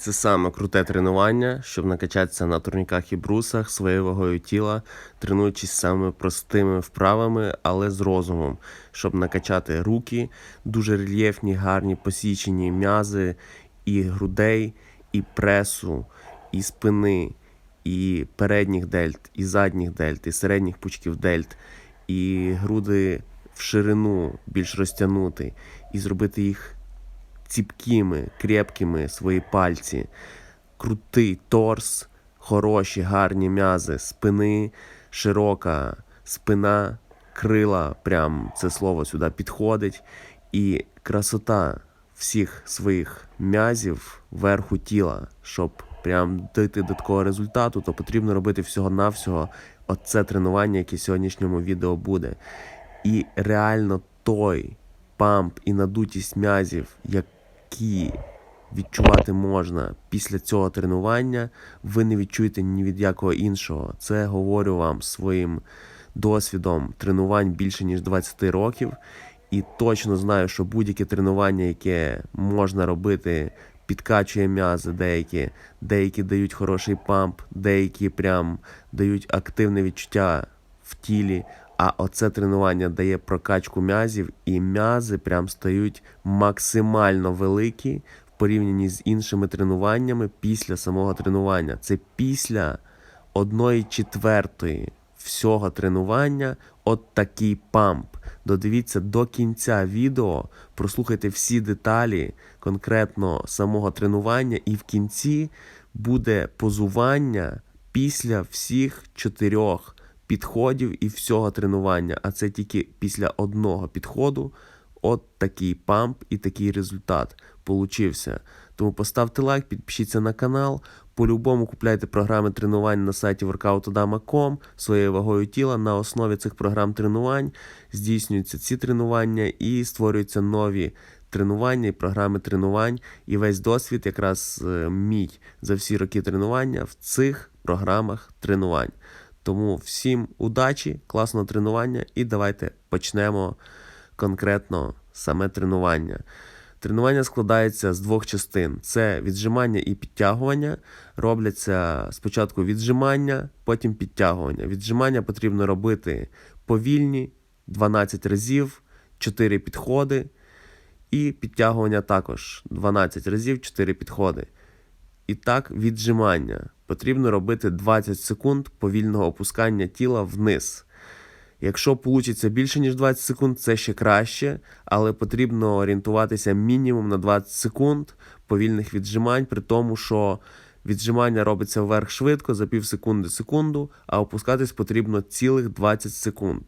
Це саме круте тренування, щоб накачатися на турніках і брусах своєю вагою тіла, тренуючись саме простими вправами, але з розумом, щоб накачати руки, дуже рельєфні, гарні посічені м'язи і грудей, і пресу, і спини, і передніх дельт, і задніх дельт, і середніх пучків дельт, і груди в ширину більш розтягнути, і зробити їх ціпкими, крепкими свої пальці, крутий торс, хороші, гарні м'язи, спини, широка спина, крила, прям це слово сюди підходить, і красота всіх своїх м'язів верху тіла, щоб прям дійти до такого результату, то потрібно робити всього-навсього оце тренування, яке в сьогоднішньому відео буде. І реально той памп і надутість м'язів, які відчувати можна після цього тренування, ви не відчуєте ні від якого іншого. Це говорю вам своїм досвідом тренувань більше ніж 20 років. І точно знаю, що будь-яке тренування, яке можна робити, підкачує м'язи, деякі, деякі дають хороший памп, деякі прям дають активне відчуття в тілі. А оце тренування дає прокачку м'язів, і м'язи прям стають максимально великі в порівнянні з іншими тренуваннями після самого тренування. Це після одної четвертої всього тренування от такий памп. Додивіться до кінця відео, прослухайте всі деталі конкретно самого тренування, і в кінці буде позування після всіх чотирьох підходів і всього тренування. А це тільки після одного підходу. От такий памп і такий результат получився. Тому поставте лайк, підпишіться на канал. По-любому купляйте програми тренувань на сайті workoutodama.com своєю вагою тіла. На основі цих програм тренувань здійснюються ці тренування і створюються нові тренування і програми тренувань. І весь досвід, якраз е, мій за всі роки тренування в цих програмах тренувань. Тому всім удачі, класного тренування, і давайте почнемо конкретно саме тренування. Тренування складається з двох частин: це віджимання і підтягування. Робляться спочатку віджимання, потім підтягування. Віджимання потрібно робити повільні 12 разів, 4 підходи. І підтягування також 12 разів, 4 підходи. І так, віджимання. Потрібно робити 20 секунд повільного опускання тіла вниз. Якщо вийде більше, ніж 20 секунд, це ще краще, але потрібно орієнтуватися мінімум на 20 секунд повільних віджимань, при тому, що віджимання робиться вверх швидко за пів секунди секунду, а опускатись потрібно цілих 20 секунд.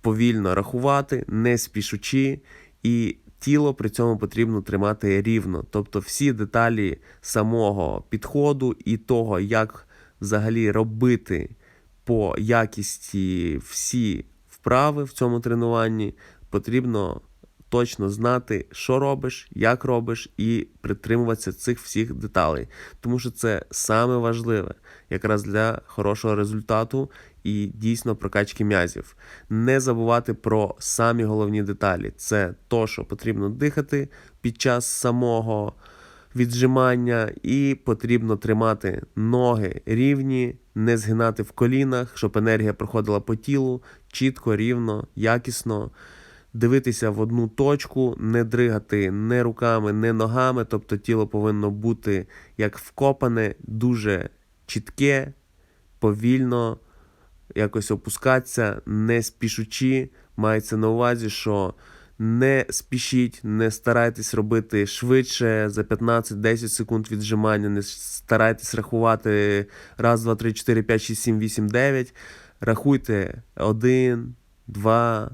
Повільно рахувати, не спішучи, і тіло при цьому потрібно тримати рівно. Тобто всі деталі самого підходу і того, як взагалі робити по якісті всі вправи в цьому тренуванні, потрібно точно знати, що робиш, як робиш, і притримуватися цих всіх деталей. Тому що це саме важливе якраз для хорошого результату і дійсно прокачки м'язів. Не забувати про самі головні деталі. Це то, що потрібно дихати під час самого віджимання, і потрібно тримати ноги рівні, не згинати в колінах, щоб енергія проходила по тілу чітко, рівно, якісно. Дивитися в одну точку, не дригати не руками, не ногами. Тобто тіло повинно бути як вкопане, дуже чітке, повільно, якось опускатися, не спішучи. Мається на увазі, що не спішіть, не старайтесь робити швидше за 15-10 секунд віджимання, не старайтесь рахувати раз, два, три, 4, 5, 6, 7, 8, 9. Рахуйте 1, 2,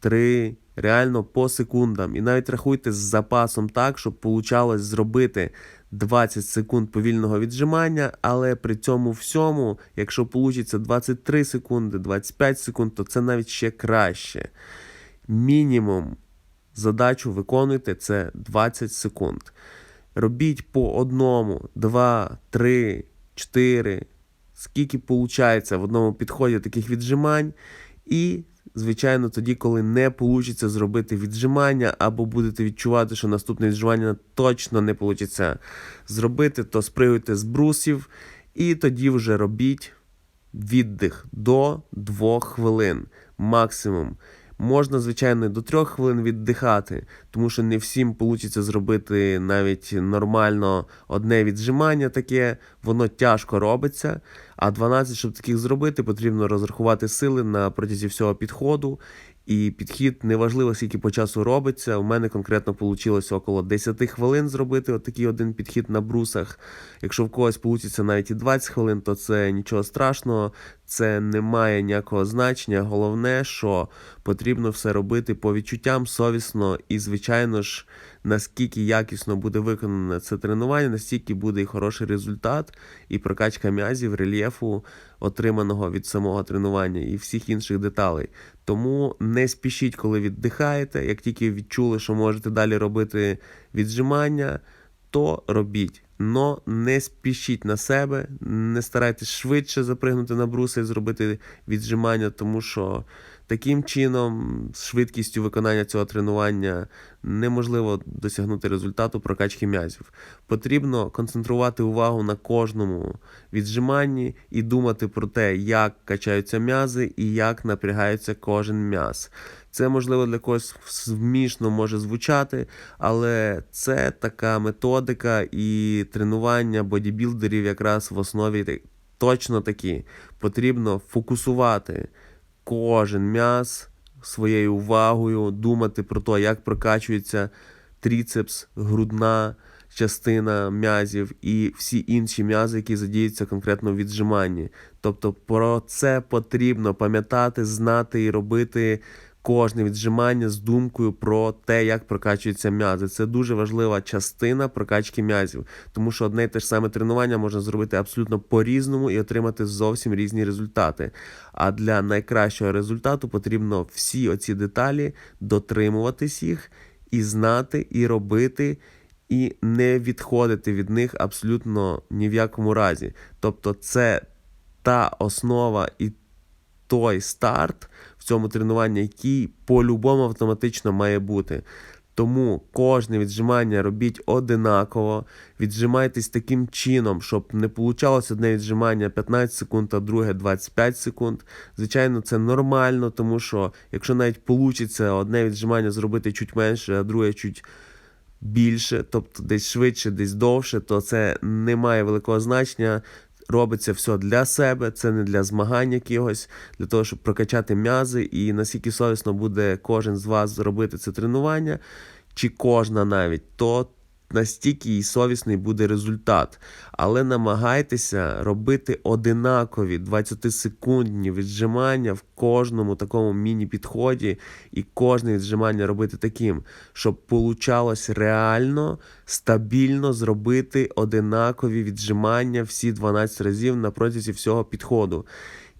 3, реально по секундам. І навіть рахуйте з запасом так, щоб получалось зробити 20 секунд повільного віджимання, але при цьому всьому, якщо вийде 23 секунди, 25 секунд, то це навіть ще краще мінімум задачу виконуйте це 20 секунд. Робіть по одному, два, три, чотири, скільки виходить в одному підході таких віджимань, і Звичайно, тоді, коли не вийде зробити віджимання, або будете відчувати, що наступне віджимання точно не вийде зробити, то спригуйте з брусів і тоді вже робіть віддих до 2 хвилин максимум. Можна, звичайно, до 3 хвилин віддихати, тому що не всім вийде зробити навіть нормально одне віджимання таке, воно тяжко робиться. А 12, щоб таких зробити, потрібно розрахувати сили на протязі всього підходу. І підхід неважливо, скільки по часу робиться. У мене конкретно вийшло около 10 хвилин зробити отакий один підхід на брусах. Якщо в когось вийде навіть і 20 хвилин, то це нічого страшного, це не має ніякого значення. Головне, що потрібно все робити по відчуттям совісно і, звичайно ж, наскільки якісно буде виконане це тренування, настільки буде і хороший результат, і прокачка м'язів, рельєфу, отриманого від самого тренування і всіх інших деталей. Тому не спішіть, коли віддихаєте. Як тільки відчули, що можете далі робити віджимання, то робіть. Но не спішіть на себе, не старайтесь швидше запригнути на бруси і зробити віджимання, тому що таким чином, з швидкістю виконання цього тренування, неможливо досягнути результату прокачки м'язів. Потрібно концентрувати увагу на кожному віджиманні і думати про те, як качаються м'язи і як напрягається кожен м'яз. Це можливо для когось смішно може звучати, але це така методика і тренування бодібілдерів якраз в основі точно такі. Потрібно фокусувати кожен м'яз своєю увагою, думати про те, як прокачується тріцепс, грудна частина м'язів і всі інші м'язи, які задіються конкретно в віджиманні. Тобто про це потрібно пам'ятати, знати і робити кожне віджимання з думкою про те, як прокачуються м'язи. Це дуже важлива частина прокачки м'язів, тому що одне і те ж саме тренування можна зробити абсолютно по-різному і отримати зовсім різні результати. А для найкращого результату потрібно всі оці деталі дотримуватись їх і знати, і робити. І не відходити від них абсолютно ні в якому разі. Тобто, це та основа і той старт цьому тренуванні, який по-любому автоматично має бути. Тому кожне віджимання робіть одинаково, віджимайтесь таким чином, щоб не получалось одне віджимання 15 секунд, а друге 25 секунд. Звичайно, це нормально, тому що якщо навіть вийде одне віджимання зробити чуть менше, а друге чуть більше, тобто десь швидше, десь довше, то це не має великого значення. Робиться все для себе, це не для змагань якогось, для того, щоб прокачати м'язи, і наскільки совісно буде кожен з вас зробити це тренування, чи кожна навіть, то настільки і совісний буде результат. Але намагайтеся робити одинакові 20-секундні віджимання в кожному такому міні-підході, і кожне віджимання робити таким, щоб получалось реально стабільно зробити одинакові віджимання всі 12 разів на протязі всього підходу.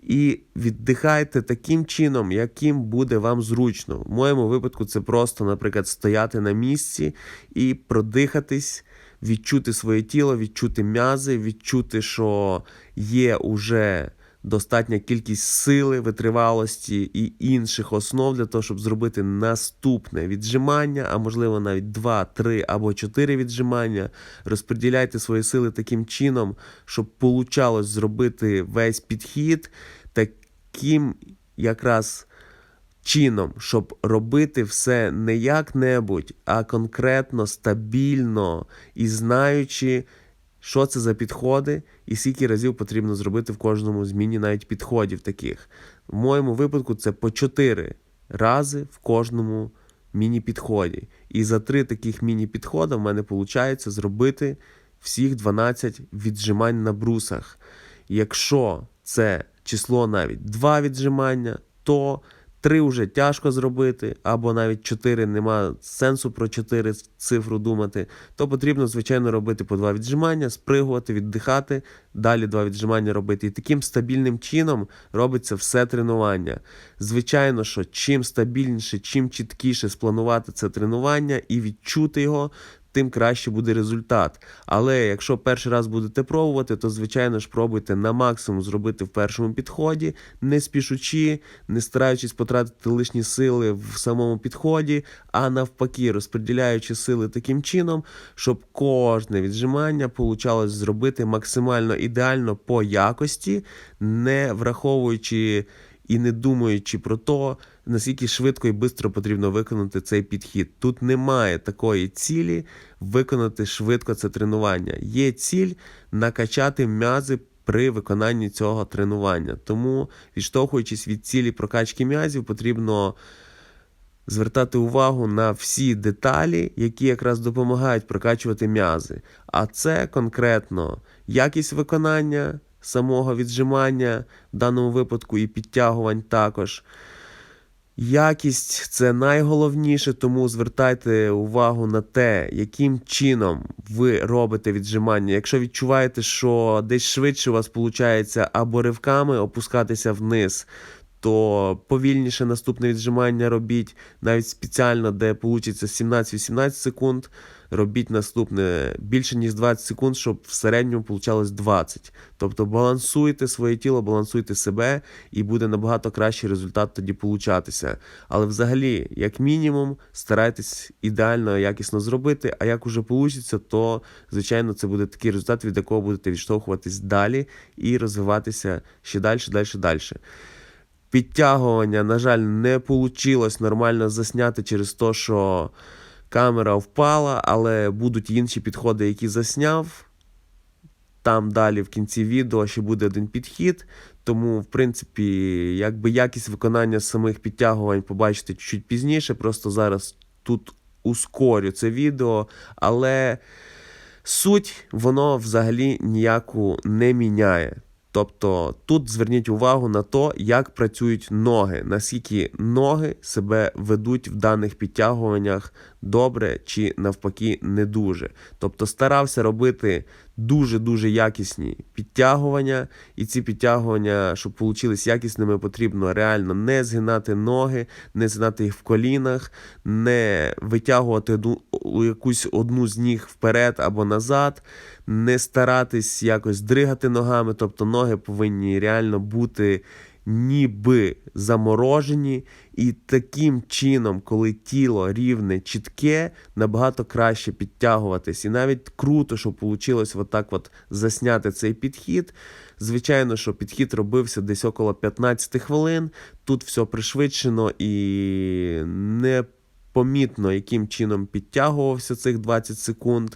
І віддихайте таким чином, яким буде вам зручно. В моєму випадку це просто, наприклад, стояти на місці і продихатись, відчути своє тіло, відчути м'язи, відчути, що є уже достатня кількість сили, витривалості і інших основ для того, щоб зробити наступне віджимання, а можливо навіть 2, 3 або 4 віджимання. Розподіляйте свої сили таким чином, щоб получалось зробити весь підхід таким якраз чином, щоб робити все не як-небудь, а конкретно, стабільно і знаючи, що це за підходи, і скільки разів потрібно зробити в кожному зміні навіть підходів таких. В моєму випадку це по 4 рази в кожному міні-підході. І за три таких міні-підходи в мене виходить зробити всіх 12 віджимань на брусах. Якщо це число навіть 2 віджимання, то 3 вже тяжко зробити, або навіть 4 нема сенсу про 4 цифру думати, то потрібно, звичайно, робити по 2 віджимання, спригувати, віддихати, далі 2 віджимання робити. І таким стабільним чином робиться все тренування. Звичайно, що чим стабільніше, чим чіткіше спланувати це тренування і відчути його, тим краще буде результат. Але якщо перший раз будете пробувати, то звичайно ж пробуйте на максимум зробити в першому підході, не спішучи, не стараючись потратити лишні сили в самому підході, а навпаки, розподіляючи сили таким чином, щоб кожне віджимання получалось зробити максимально ідеально по якості, не враховуючи і не думаючи про те, наскільки швидко і швидко потрібно виконати цей підхід. Тут немає такої цілі виконати швидко це тренування. Є ціль накачати м'язи. При виконанні цього тренування. Тому, відштовхуючись від цілі прокачки м'язів, потрібно звертати увагу на всі деталі, які якраз допомагають прокачувати м'язи. А це конкретно якість виконання самого віджимання, в даному випадку і підтягувань також. Якість це найголовніше, тому звертайте увагу на те, яким чином ви робите віджимання. Якщо відчуваєте, що десь швидше у вас виходить або ривками опускатися вниз, то повільніше наступне віджимання робіть, навіть спеціально, де вийде 17-18 секунд. Робіть наступне більше ніж 20 секунд, щоб в середньому получалось 20. Тобто балансуйте своє тіло, балансуйте себе, і буде набагато кращий результат тоді получатися. Але взагалі, як мінімум, старайтесь ідеально якісно зробити. А як уже вийде, то звичайно це буде такий результат, від якого будете відштовхуватись далі і розвиватися ще далі, далі, далі. Підтягування, на жаль, не вийшло нормально засняти через те, що камера впала, але будуть інші підходи, які засняв. Там далі в кінці відео ще буде один підхід. Тому, в принципі, якби якість виконання самих підтягувань побачите чуть пізніше. Просто зараз тут ускорю це відео, але суть воно взагалі ніяку не міняє. Тобто тут зверніть увагу на те, як працюють ноги, наскільки ноги себе ведуть в даних підтягуваннях добре чи навпаки не дуже. Тобто старався робити дуже-дуже якісні підтягування, і ці підтягування, щоб вийшли якісними, потрібно реально не згинати ноги, не згинати їх в колінах, не витягувати якусь одну з ніг вперед або назад, не старатись якось дригати ногами, тобто ноги повинні реально бути ніби заморожені, і таким чином, коли тіло рівне, чітке, набагато краще підтягуватись. І навіть круто, що вийшло отак от засняти цей підхід. Звичайно, що підхід робився десь около 15 хвилин. Тут все пришвидшено і не помітно, яким чином підтягувався цих 20 секунд.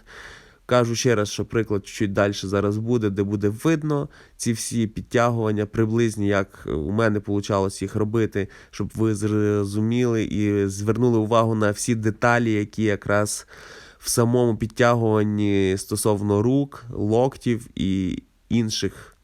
Кажу ще раз, що приклад чуть далі зараз буде, де буде видно ці всі підтягування приблизні, як у мене вийшло їх робити, щоб ви зрозуміли і звернули увагу на всі деталі, які якраз в самому підтягуванні стосовно рук, локтів і інших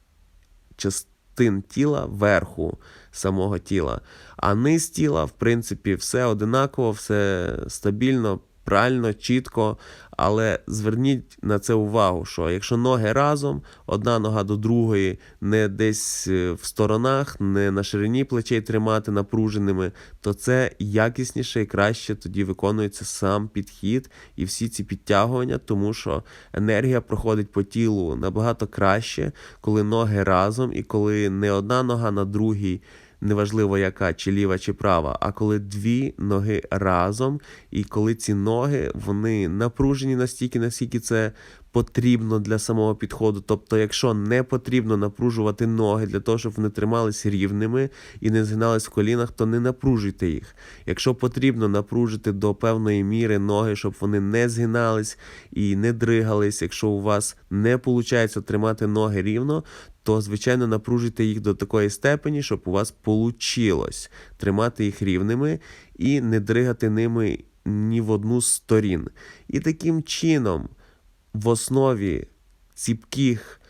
частин тіла верху самого тіла. А низ тіла, в принципі, все одинаково, все стабільно правильно, чітко, але зверніть на це увагу, що якщо ноги разом, одна нога до другої, не десь е, в сторонах, не на ширині плечей тримати напруженими, то це якісніше і краще тоді виконується сам підхід і всі ці підтягування, тому що енергія проходить по тілу набагато краще, коли ноги разом і коли не одна нога на другій неважливо яка, чи ліва, чи права, а коли дві ноги разом, і коли ці ноги вони напружені настільки, наскільки це потрібно для самого підходу. Тобто, якщо не потрібно напружувати ноги для того, щоб вони тримались рівними і не згинались в колінах, то не напружуйте їх. Якщо потрібно напружити до певної міри ноги, щоб вони не згинались і не дригались, якщо у вас не виходить тримати ноги рівно, то, звичайно, напружуйте їх до такої степені, щоб у вас вийшло тримати їх рівними і не дригати ними ні в одну з сторін. І таким чином, в основі ціпких,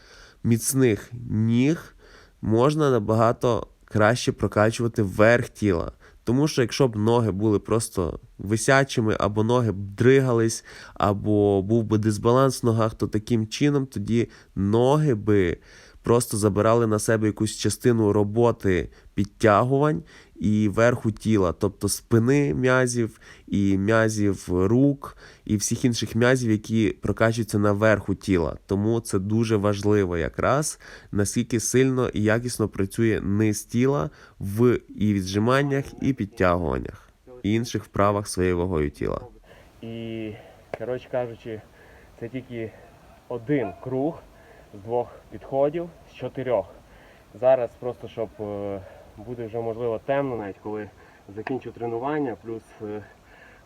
міцних ніг можна набагато краще прокачувати верх тіла. Тому що якщо б ноги були просто висячими, або ноги б дригались, або був би дисбаланс в ногах, то таким чином тоді ноги би просто забирали на себе якусь частину роботи підтягувань, і верху тіла, тобто спини м'язів, і м'язів рук, і всіх інших м'язів, які прокачуються на верху тіла. Тому це дуже важливо якраз наскільки сильно і якісно працює низ тіла в і віджиманнях, і підтягуваннях, і інших вправах своєю вагою тіла. І, коротше кажучи, це тільки один круг з двох підходів, з чотирьох. Зараз просто щоб е, буде вже можливо темно, навіть коли закінчу тренування, плюс е,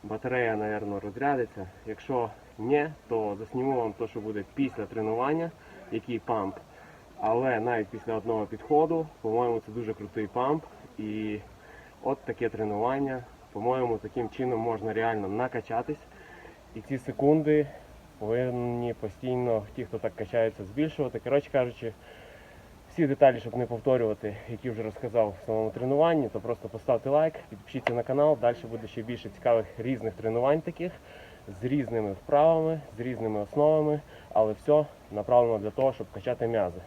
батарея, мабуть, розрядиться. Якщо ні, то засніму вам те, що буде після тренування, який памп. Але навіть після одного підходу, по-моєму, це дуже крутий памп. І от таке тренування. По-моєму, таким чином можна реально накачатись. І ці секунди повинні постійно ті, хто так качається, збільшувати. Коротше кажучи, всі деталі, щоб не повторювати, які вже розказав в самому тренуванні, то просто поставте лайк, підпишіться на канал. Далі буде ще більше цікавих різних тренувань таких з різними вправами, з різними основами, але все направлено для того, щоб качати м'язи.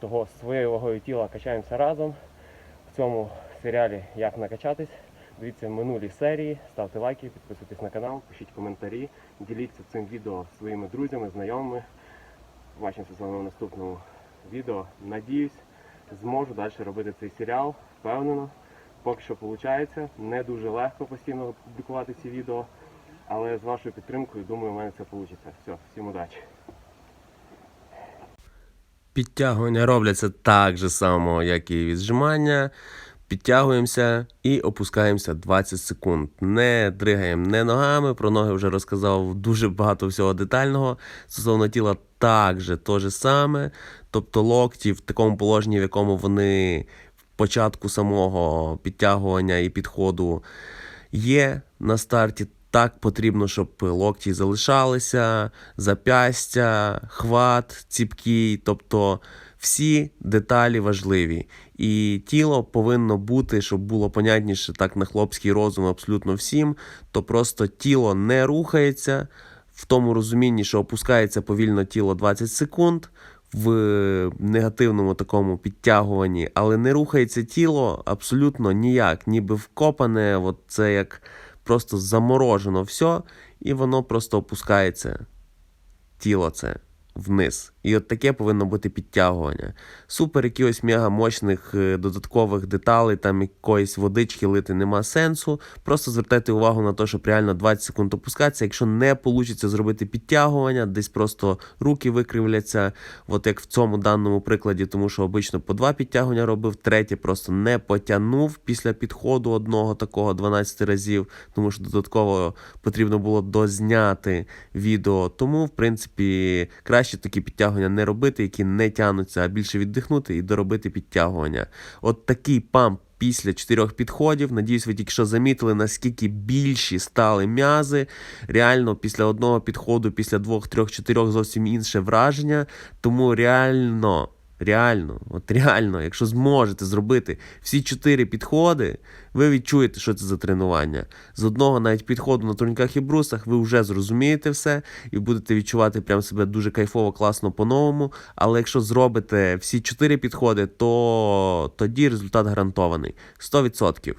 Того своєю вагою тіла качаємося разом. В цьому серіалі Як накачатись. Дивіться минулі серії, ставте лайки, підписуйтесь на канал, пишіть коментарі, діліться цим відео своїми друзями, знайомими. Побачимося з вами в наступному відео. Надіюсь, зможу далі робити цей серіал, впевнено. Поки що виходить, не дуже легко постійно публікувати ці відео, але з вашою підтримкою, думаю, у мене це вийде. Все, всім удачі! Підтягування робляться так же само, як і віджимання. Підтягуємося і опускаємося 20 секунд. Не дригаємо не ногами. Про ноги вже розказав дуже багато всього детального. Стосовно тіла також то же саме. Тобто локті в такому положенні, в якому вони в початку самого підтягування і підходу є на старті. Так потрібно, щоб локті залишалися, запястя, хват ціпкий, тобто всі деталі важливі. І тіло повинно бути, щоб було понятніше так на хлопський розум абсолютно всім, то просто тіло не рухається в тому розумінні, що опускається повільно тіло 20 секунд в негативному такому підтягуванні, але не рухається тіло абсолютно ніяк, ніби вкопане, от це як просто заморожено все, і воно просто опускається. Тіло це вниз. І от таке повинно бути підтягування. Супер якихось мега мощних е, додаткових деталей, там якоїсь водички лити нема сенсу. Просто звертайте увагу на те, щоб реально 20 секунд опускатися. Якщо не вийде зробити підтягування, десь просто руки викривляться, от як в цьому даному прикладі, тому що обично по два підтягування робив, третє просто не потягнув після підходу одного такого 12 разів, тому що додатково потрібно було дозняти відео. Тому, в принципі, краще такі підтягування не робити, які не тягнуться, а більше віддихнути і доробити підтягування. От такий памп після чотирьох підходів. Надіюсь, ви тільки що замітили, наскільки більші стали м'язи. Реально, після одного підходу, після двох, трьох, чотирьох зовсім інше враження. Тому реально. Реально, от реально, якщо зможете зробити всі чотири підходи, ви відчуєте, що це за тренування. З одного навіть підходу на турніках і брусах ви вже зрозумієте все і будете відчувати прям себе дуже кайфово, класно по-новому. Але якщо зробите всі чотири підходи, то тоді результат гарантований 100%.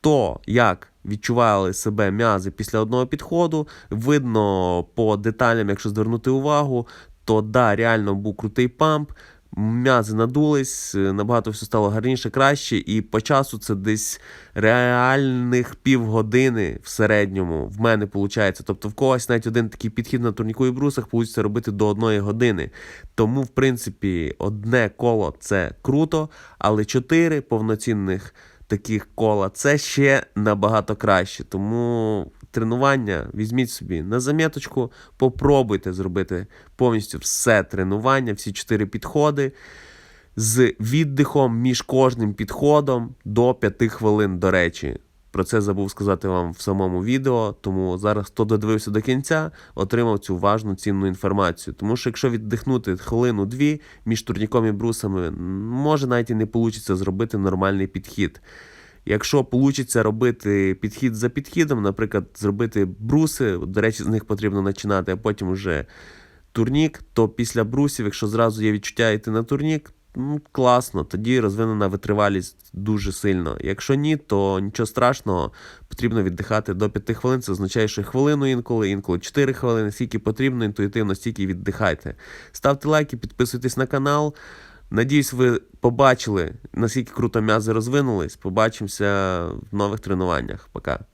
То, як відчували себе м'язи після одного підходу, видно по деталям, якщо звернути увагу, то да, реально був крутий памп. М'язи надулись, набагато все стало гарніше, краще, і по часу це десь реальних півгодини в середньому в мене виходить. Тобто в когось навіть один такий підхід на турніку і брусах вийде робити до одної години. Тому, в принципі, одне коло це круто, але чотири повноцінних таких кола це ще набагато краще. Тому тренування візьміть собі на заміточку, попробуйте зробити повністю все тренування, всі чотири підходи з віддихом між кожним підходом до 5 хвилин, до речі. Про це забув сказати вам в самому відео, тому зараз, хто додивився до кінця, отримав цю важну цінну інформацію. Тому що якщо віддихнути хвилину-дві між турніком і брусами, може навіть і не вийде зробити нормальний підхід. Якщо вийде робити підхід за підхідом, наприклад, зробити бруси, до речі, з них потрібно починати, а потім вже турнік, то після брусів, якщо зразу є відчуття йти на турнік, ну, класно, тоді розвинена витривалість дуже сильно. Якщо ні, то нічого страшного, потрібно віддихати до 5 хвилин. Це означає, що хвилину інколи, інколи 4 хвилини, скільки потрібно, інтуїтивно, стільки віддихайте. Ставте лайки, підписуйтесь на канал. Надіюсь, ви побачили, наскільки круто м'язи розвинулись. Побачимося в нових тренуваннях. Пока.